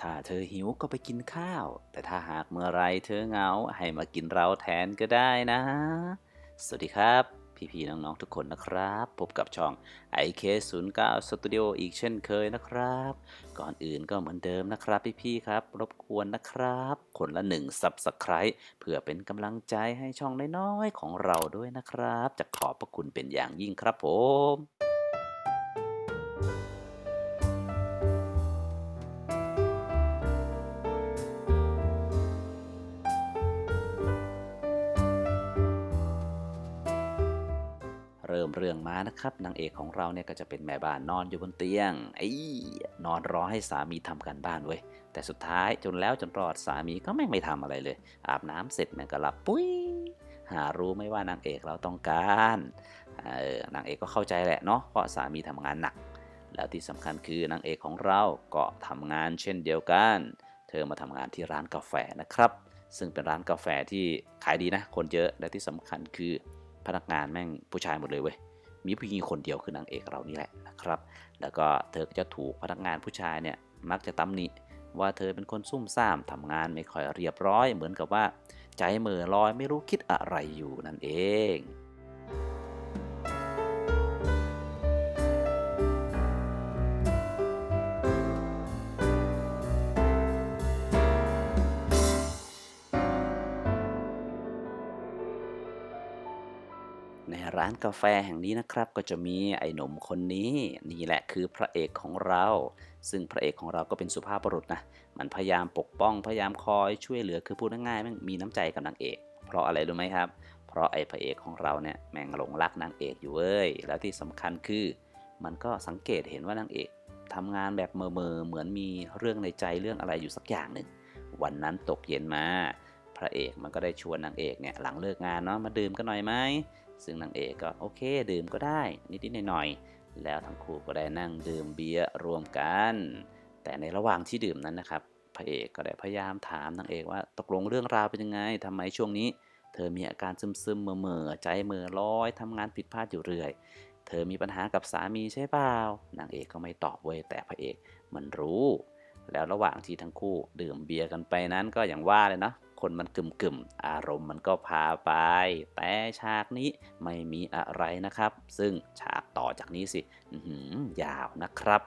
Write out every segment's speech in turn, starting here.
ถ้าเธอหิวก็ไปกินข้าว แต่ถ้าหากเมื่อไรเธอเหงา ให้มากินเราแทนก็ได้นะ สวัสดีครับ พี่ๆน้องๆทุกคนนะครับ พบกับช่อง IK09 Studio อีกเช่นเคยนะครับ ก่อนอื่นก็เหมือนเดิมนะครับพี่ๆครับ รบกวนนะครับ คนละหนึ่ง Subscribe เพื่อเป็นกำลังใจให้ช่องน้อยๆของเราด้วยนะครับ จะขอบพระคุณเป็นอย่างยิ่งครับผม เริ่มเรื่องมานะครับนางเอกของเราเนี่ยก็จะเป็นแม่บ้านนอนอยู่บนเตียงไอ้นอนรอให้สามีทำการบ้านเว้ยแต่สุดท้ายจนแล้วจนรอดสามีก็แม่งไม่ทำอะไรเลย อาบน้ำเสร็จแม่งก็หลับปุ้ยหารู้ไหมว่านางเอกเราต้องการเออนางเอกก็เข้าใจแหละเนาะเพราะสามีทำงานหนัก แล้วที่สำคัญคือนางเอกของเราก็ทำงานเช่นเดียวกัน เธอมาทำงานที่ร้านกาแฟนะครับ ซึ่งเป็นร้านกาแฟที่ขายดีนะ คนเยอะและที่สำคัญคือ พนักงานแม่งผู้ชายหมดเลยเว้ยมีผู้หญิงคนเดียวคือนางเอกเรานี่แหละนะครับ แล้วก็เธอก็จะถูกพนักงานผู้ชายเนี่ยมักจะตำหนิว่าเธอเป็นคนซุ่มซ่ามทำงานไม่ค่อยเรียบร้อย เหมือนกับว่า ใจเหม่อลอยไม่รู้คิดอะไรอยู่นั่นเอง ในร้านกาแฟแห่งนี้นะครับ ก็จะมีไอ้หนุ่มคนนี้นี่แหละคือพระเอกของเรา ซึ่งพระเอกของเราก็เป็นสุภาพบุรุษนะมันพยายามปกป้องพยายามคอยช่วยเหลือคือพูดง่ายๆแม่งมีน้ำใจกับนางเอก เพราะอะไรรู้ไหมครับ เพราะไอ้พระเอกของเราเนี่ยแม่งหลงรักนางเอกอยู่เว้ยแล้วที่สำคัญคือ มันก็สังเกตเห็นว่านางเอกทำงานแบบเมอๆเหมือนมีเรื่องในใจเรื่องอะไรอยู่สักอย่างหนึ่งวันนั้นตกเย็นมา พระเอกมันก็ได้ชวนนางเอกเนี่ยหลังเลิกงานเนาะมาดื่มกันหน่อยไหมซึ่งนางเอกก็โอเคดื่มก็ได้นิดๆหน่อยๆแล้วทั้งคู่ก็ได้นั่งดื่มเบียร์รวมกัน แต่ในระหว่างที่ดื่มนั้นนะครับพระเอกก็ได้พยายามถามนางเอกว่าตกลงเรื่องราวเป็นยังไงทำไมช่วงนี้ เธอมีอาการซึมๆเมื่อๆใจเหม่อลอยทำงานผิดพลาดอยู่เรื่อย เธอมีปัญหากับสามีใช่เปล่านางเอกก็ไม่ตอบเว้ยแต่พระเอกมันรู้ แล้วระหว่างที่ทั้งคู่ดื่มเบียร์กันไปนั้นก็อย่างว่าเลยเนาะ คนมันกึ่มกึ่มอารมณ์มันก็พาไป แต่ฉากนี้ไม่มีอะไรนะครับ ซึ่งฉากต่อจากนี้สิยาวนะครับ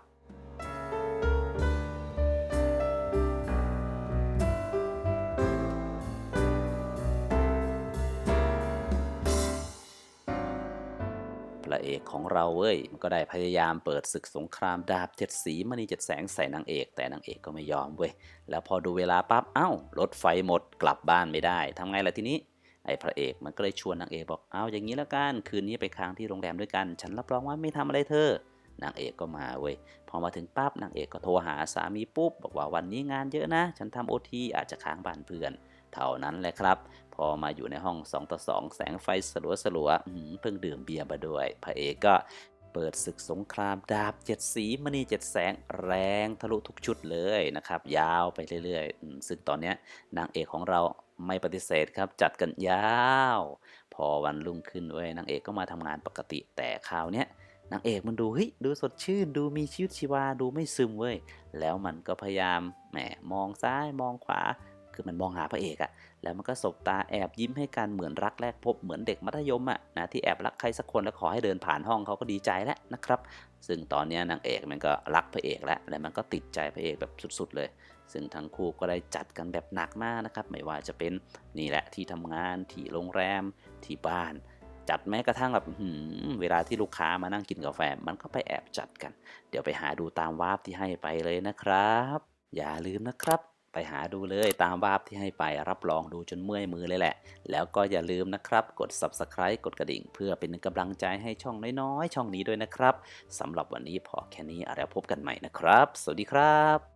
ระเอกของเราเว้ยมันก็ได้พยายามเปิดศึกสงครามดาบเจ็ดสีมณีเจ็ดแสงใส่นางเอก แต่นางเอกก็ไม่ยอมเว้ยแล้วพอดูเวลาปั๊บเอ้ารถไฟหมดกลับบ้านไม่ได้ทำไงล่ะทีนี้ไอ้พระเอกมันก็เลยชวนนางเอกบอกเอาอย่างนี้แล้วกันคืนนี้ไปค้างที่โรงแรมด้วยกัน ฉันรับรองว่าไม่ทำอะไรเธอนางเอกก็มาเว้ยพอมาถึงปั๊บนางเอกก็โทรหาสามีปุ๊บบอกว่าวันนี้งานเยอะนะ ฉันทำโอทีอาจจะค้างบ้านเพื่อน เท่านั้นแหละครับ พอมาอยู่ในห้อง 2 ต่อ 2 แสงไฟสลัวสลัวๆเพิ่งดื่มเบียร์มาด้วย พระเอกก็เปิดศึกสงครามดาบเจ็ดสีมณีเจ็ดแสงแรงทะลุทุกชุดเลยนะครับ ยาวไปเรื่อยๆ ซึ่งตอนนี้นางเอกของเราไม่ปฏิเสธครับ จัดกันยาว พอวันรุ่งขึ้นเว้ยนางเอกก็มาทำงานปกติแต่คราวเนี้ยนางเอกมันดูเฮ้ยดูสดชื่น ดูมีชีวิตชีวาดูไม่ซึมเว้ยแล้วมันก็พยายามแหมมองซ้ายมองขวา คือมันมองหาพระเอกอะแล้วมันก็สบตาแอบยิ้มให้กันเหมือนรักแรกพบเหมือนเด็กมัธยมอะนะที่แอบรักใครสักคนแล้วขอให้เดินผ่านห้องเขาก็ดีใจแล้วนะครับ ซึ่งตอนนี้นางเอกมันก็รักพระเอกแล้วและมันก็ติดใจพระเอกแบบสุดๆเลย ซึ่งทั้งคู่ก็ได้จัดกันแบบหนักมากนะครับ ไม่ว่าจะเป็นนี่แหละที่ทำงานที่โรงแรมที่บ้านจัดแม้กระทั่งแบบเวลาที่ลูกค้ามานั่งกินกาแฟ มันก็ไปแอบจัดกัน เดี๋ยวไปหาดูตามวาร์ปที่ให้ไปเลยนะครับ อย่าลืมนะครับ ไปหาดูเลยตามวาบที่ให้ไปรับรองดูจนเมื่อยมือเลยแหละ แล้วก็อย่าลืมนะครับ กด Subscribe กดกระดิ่ง เพื่อเป็นกำลังใจให้ช่องน้อยๆ ช่องนี้ด้วยนะครับสำหรับวันนี้พอแค่นี้แล้วพบกันใหม่นะครับ สวัสดีครับ